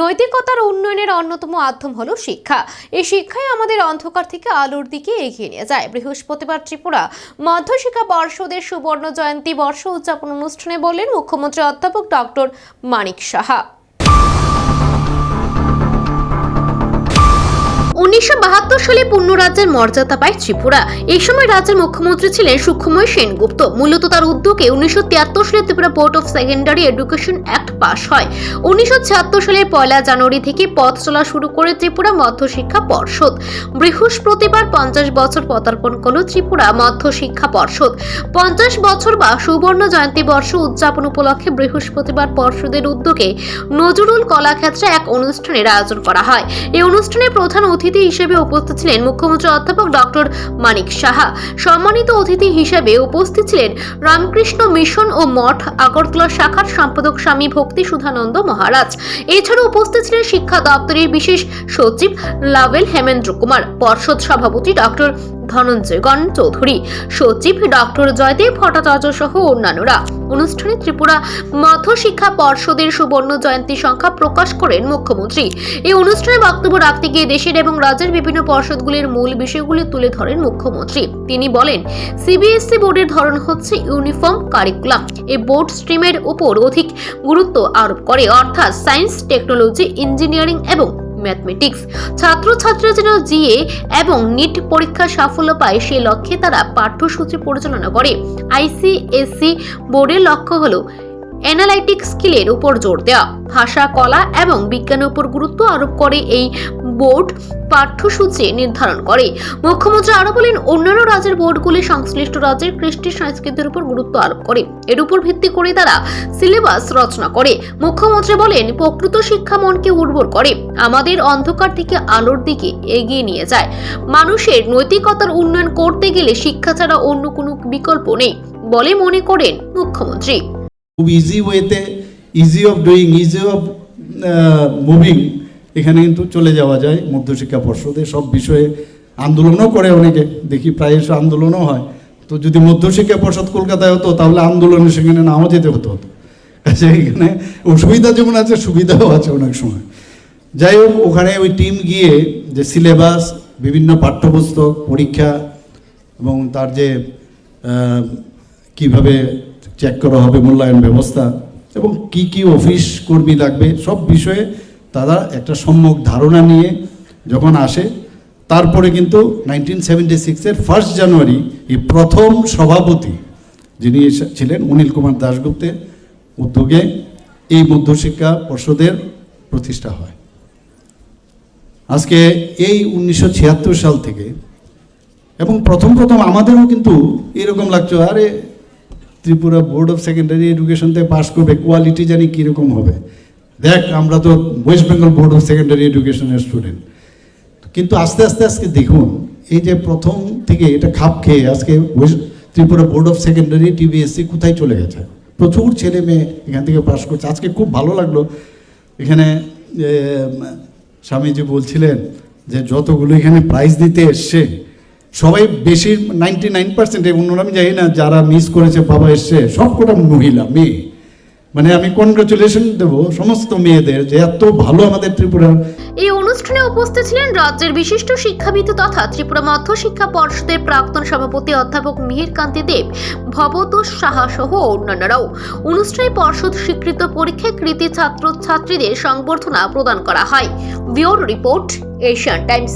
নৈতিকতার উন্নয়নের অন্যতম মাধ্যম হলো শিক্ষা। এই শিক্ষাই আমাদের অন্ধকার থেকে আলোর দিকে এগিয়ে নিয়ে যায়। বৃহস্পতিবার ত্রিপুরা মাধ্যশিক্ষা পর্ষদের সুবর্ণ জয়ন্তী বর্ষ উদযাপন অনুষ্ঠানে বললেন মুখ্যমন্ত্রী অধ্যাপক ডক্টর মানিক সাহা। বাহাত্তর সালে পূর্ণরাজ্যের মর্যাদা পায় ত্রিপুরা। এই সময় রাজ্যের মুখ্যমন্ত্রী ছিলেন সুখময় সেনগুপ্ত। মূলত তার উদ্যোগে উনিশশো তিয়াত্তর সালে Tripura board of secondary education act pass হয়। উনিশশো ছিয়াত্তর সালের পয়লা জানুয়ারি থেকে পথ চলা শুরু করে ত্রিপুরা মধ্যশিক্ষা পর্ষদ। বৃহস্পতিবার পঞ্চাশ বছর পদার্পণ করল ত্রিপুরা মধ্যশিক্ষা পর্ষদ। পঞ্চাশ বছর বা সুবর্ণ জয়ন্তী বর্ষ উদযাপন উপলক্ষে বৃহস্পতিবার পর্ষদের উদ্যোগে নজরুল কলাক্ষেত্রে এক অনুষ্ঠানের আয়োজন করা হয়। এই অনুষ্ঠানে প্রধান অতিথি হিসেবে উপস্থিত ছিলেন মুখ্যমন্ত্রী অধ্যাপক ডক্টর মানিক সাহা। সম্মানিত অতিথি হিসেবে উপস্থিত ছিলেন রামকৃষ্ণ মিশন ও মঠ আগরতলা শাখার সম্পাদক স্বামী ভক্তি সুধানন্দ মহারাজ। এছাড়া উপস্থিত ছিলেন শিক্ষা দপ্তরের বিশেষ সচিব লাভেল হেমেন্দ্র কুমার, পর্ষদ সভাপতি ডক্টর ধনঞ্জয় গণ চৌধুরী সচিব ডক্টর জয়দেব ভট্টাচার্য সহ অন্যান্যরা। অনুষ্ঠানে ত্রিপুরা মধ্যশিক্ষা পর্ষদের সুবর্ণ জয়ন্তী সংখ্যা প্রকাশ করেন মুখ্যমন্ত্রী। এই অনুষ্ঠানে বক্তব্য রাখতে গিয়ে দেশের এবং রাজ্যের বিভিন্ন পর্ষদগুলির মূল বিষয়গুলি তুলে ধরেন মুখ্যমন্ত্রী। তিনি বলেন সিবিএসসি বোর্ডের ধরন হচ্ছে ইউনিফর্ম কারিকুলাম। এই বোর্ড স্ট্রিমের উপর অধিক গুরুত্ব আরোপ করে। অর্থাৎ সায়েন্স, টেকনোলজি, ইঞ্জিনিয়ারিং এবং ম্যাথমেটিক্স ছাত্রছাত্রীরা যেন জিএ এবং নিট পরীক্ষা সাফল্য পায় সে লক্ষ্যে তারা পাঠ্যসূচি পরিচালনা করে। আইসিএসসি বোর্ডের লক্ষ্য হলো অ্যানালাইটিক স্কিলের উপর জোর দেওয়া। ভাষা, কলা এবং বিজ্ঞানের উপর গুরুত্ব আরোপ করে এই বোর্ড পাঠ্যসূচি নির্ধারণ করে। মুখ্যমন্ত্রী আরও বলেন, অন্যান্য রাজ্যের বোর্ডগুলি সংশ্লিষ্ট রাজ্যের কৃষ্টি সংস্কৃতির উপর গুরুত্ব আরোপ করে। এর উপর ভিত্তি করে তারা সিলেবাস রচনা করে। মুখ্যমন্ত্রী বলেন, প্রকৃত শিক্ষা মনকে উর্বর করে, আমাদের অন্ধকার থেকে আলোর দিকে এগিয়ে নিয়ে যায়। মানুষের নৈতিকতার উন্নয়ন করতে গেলে শিক্ষা ছাড়া অন্য কোনো বিকল্প নেই বলে মনে করেন মুখ্যমন্ত্রী। খুব ইজি ওয়েতে easy of doing easy of moving এখানে কিন্তু চলে যাওয়া যায় মধ্যশিক্ষা পর্ষদে। সব বিষয়ে আন্দোলনও করে অনেকে, দেখি প্রায়শ আন্দোলনও হয়। তো যদি মধ্যশিক্ষা পর্ষদ কলকাতায় হতো, তাহলে আন্দোলনে সেখানে নাও যেতে হতো হতো। কাজে এখানে অসুবিধা যেমন আছে, সুবিধাও আছে অনেক সময়। যাই হোক, ওখানে ওই টিম গিয়ে যে সিলেবাস বিভিন্ন পাঠ্যপুস্তক, পরীক্ষা এবং তার যে কীভাবে চেক করা হবে মূল্যায়ন ব্যবস্থা এবং কি কি অফিস কর্মী লাগবে, সব বিষয়ে তারা একটা সম্যক ধারণা নিয়ে যখন আসে, তারপরে কিন্তু নাইনটিন সেভেন্টি সিক্সের ফার্স্ট জানুয়ারি এই প্রথম সভাপতি যিনি ছিলেন অনিল কুমার দাশগুপ্তের উদ্যোগে এই মধ্যশিক্ষা পর্ষদের প্রতিষ্ঠা হয়। আজকে এই উনিশশো ছিয়াত্তর সাল থেকে এবং প্রথম প্রথম আমাদেরও কিন্তু এরকম লাগছে, আরে Tripura board of secondary education থেকে পাস করবে কোয়ালিটি জানি কীরকম হবে? দেখ, আমরা তো West Bengal board of secondary এডুকেশনের স্টুডেন্ট কিন্তু আস্তে আস্তে আজকে দেখুন, এই যে প্রথম থেকে এটা খাপ খেয়ে আজকে Tripura board of secondary TBSC কোথায় চলে গেছে? প্রচুর ছেলে মেয়ে এখান থেকে পাস করছে। আজকে খুব ভালো লাগল। এখানে স্বামীজি বলছিলেন যে যতগুলো এখানে প্রাইজ দিতে এসছে সবাই বেশি নাইনটি নাইন পার্সেন্ট অন্যরা, আমি জানি না যারা মিস করেছে, বাবা এসছে সব কটা মহিলা, মেয়ে। মানে আমি কনগ্রাচুলেশন দেবো সমস্ত মেয়েদের যে এত ভালো আমাদের ত্রিপুরার এই অনুষ্ঠানে উপস্থিত ছিলেন রাজ্যের বিশিষ্ট শিক্ষাবিদ তথা ত্রিপুরা মধ্য শিক্ষা পর্ষদের প্রাক্তন সভাপতি অধ্যাপক মিহির কান্তি দেব, ভবতোষ সাহা সহ অন্যান্যরাও। অনুষ্ঠানে পর্ষদ স্বীকৃত পরীক্ষায় কৃতি ছাত্র ছাত্রীদের সংবর্ধনা প্রদান করা হয়। Bureau report, Asian Times.